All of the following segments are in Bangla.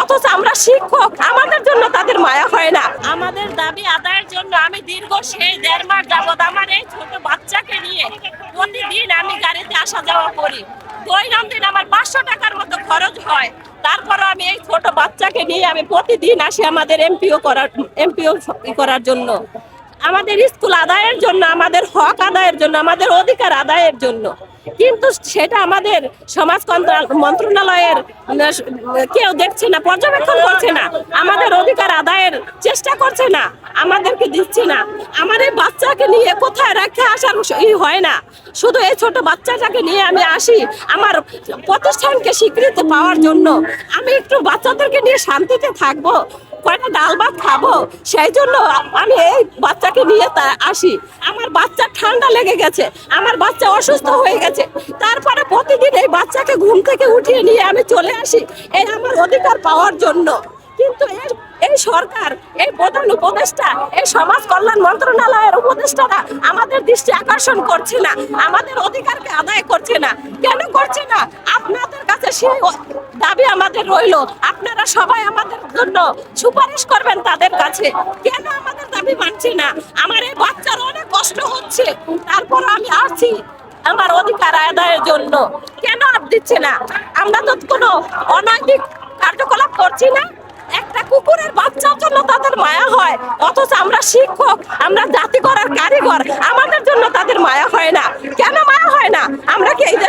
অথচ আমরা শিক্ষক, আমাদের জন্য তাদের মায়া হয় না। আমাদের দাবি আদায়ের জন্য আমি দীর্ঘ সেই দেড় মাস যাবৎ আমার এই ছোট বাচ্চাকে নিয়ে প্রতিদিন আমি গাড়িতে আসা যাওয়া করি। দৈনন্দিন আমার পাঁচশো টাকার মতো খরচ হয়। তারপরে আমি এই ছোট বাচ্চাকে নিয়ে আমি প্রতিদিন আসি আমাদের এমপিও করার এমপিও করার জন্য। আমাদের স্কুল আদায়ের জন্য, আমাদের হক আদায়ের জন্য, আমাদের অধিকার আদায়ের জন্য। কিন্তু সেটা আমাদের সমাজ মন্ত্রণালয়ের কেউ দেখছে না, পর্যবেক্ষণ করছে না। আমাদের অধিকার আদায়ের চেষ্টা করছে না, আমাদেরকে দিচ্ছে না। আমার এই বাচ্চাকে নিয়ে কোথায় রেখে আসার ই হয় না। শুধু এই ছোট বাচ্চাটাকে নিয়ে আমি আসি। আমার প্রতিষ্ঠানকে স্বীকৃতি পাওয়ার জন্য আমি একটু বাচ্চাদেরকে নিয়ে শান্তিতে থাকব। কয়টা ডাল ভাত খাব? সেই জন্য আমি এই বাচ্চাকে নিয়ে আসি। আমার বাচ্চা ঠান্ডা লেগে গেছে, আমার বাচ্চা অসুস্থ হয়ে গেছে। তারপরে প্রতিদিন এই বাচ্চাকে ঘুম থেকে উঠিয়ে নিয়ে আমি চলে আসি এই আমার অধিকার পাওয়ার জন্য। কিন্তু এই এই সরকার, এই প্রধান উপদেষ্টা, এই সমাজ কল্যাণ মন্ত্রণালয়ের উপদেষ্টারা আমাদের দৃষ্টি আকর্ষণ করছে না, আমাদের অধিকারকে আদায় করছে না। কেন করছে না? আপনাদের কাছে সেই দাবি আমাদের রইল। আপনারা সবাই আমাদের জন্য সুপারিশ করবেন তাদের কাছে। কেন আমাদের দাবি মানছে না? আমার এই বাচ্চার অনেক কষ্ট হচ্ছে। তারপর আমি আসছি আমার অধিকার আদায়ের জন্য। কেন আর দিচ্ছে না? আমরা তো কোনো অনৈতিক কার্যকলাপ করছি না। একটা কুকুরের বাচ্চার জন্য তাদের মায়া হয়। অথচ আমরা শিক্ষক, আমরা জাতি করার কারিগর। আমাদের জন্য তাদের মায়া হয় না। কেন মায়া হয় না?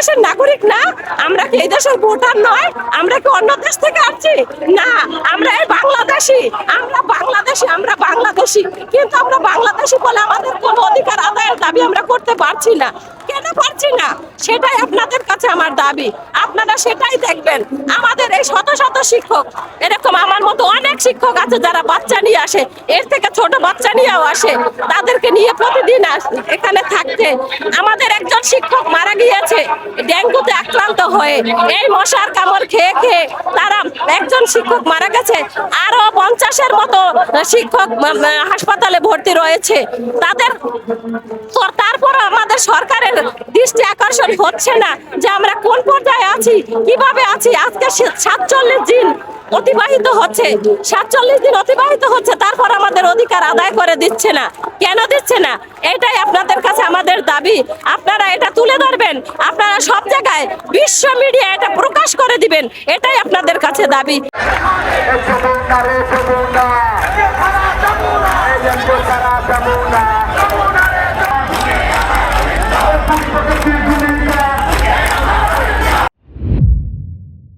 দেশের নাগরিক না, আমরা কি এই দেশের ভোটার নয়? আমরা কি অন্য দেশ থেকে আসছি? না, আমরা এই বাংলাদেশি। আমরা বাংলাদেশি আমরা বাংলাদেশি। কিন্তু আমরা বাংলাদেশি বলে আমাদের কোনো অধিকার আদায়ের দাবি আমরা করতে পারছি না। কেন পারছি না? সেটাই আপনাদের কাছে আমার দাবি। আপনারা সেটাই দেখবেন। আমাদের এই শত শত শিক্ষক, এরকম আমার মতো অনেক শিক্ষক আছে যারা বাচ্চা নিয়ে আসে, এর থেকে ছোট বাচ্চা নিয়েও আসে, তাদেরকে নিয়ে প্রতিদিন এখানে থাকতে। আমাদের একজন শিক্ষক মারা গিয়েছে, ডেঙ্গুতে আক্রান্ত হয়ে, এই মশার কামড় খেয়ে খেয়ে একজন শিক্ষক মারা গেছে, আরও পঞ্চাশের মতো শিক্ষক হাসপাতালে ভর্তি রয়েছে। তাদের তারপর আমাদের সরকারের দৃষ্টি আকর্ষণ হচ্ছে না যে আমরা কোন পর্যায়ে আছি, কীভাবে আছি? আজকে সাতচল্লিশ দিন অতিবাহিত হচ্ছে। সাতচল্লিশ দিন অতিবাহিত হচ্ছে, তারপর আমাদের অধিকার আদায় করে দিচ্ছে না। কেন দিচ্ছে না? এটাই আপনাদের কাছে আমাদের দাবি। আপনারা এটা তুলে ধরবেন। আপনারা সব জায়গায় বিশ্ব মিডিয়া এটা প্রকাশ করে দিবেন। এটাই আপনাদের কাছে দাবি।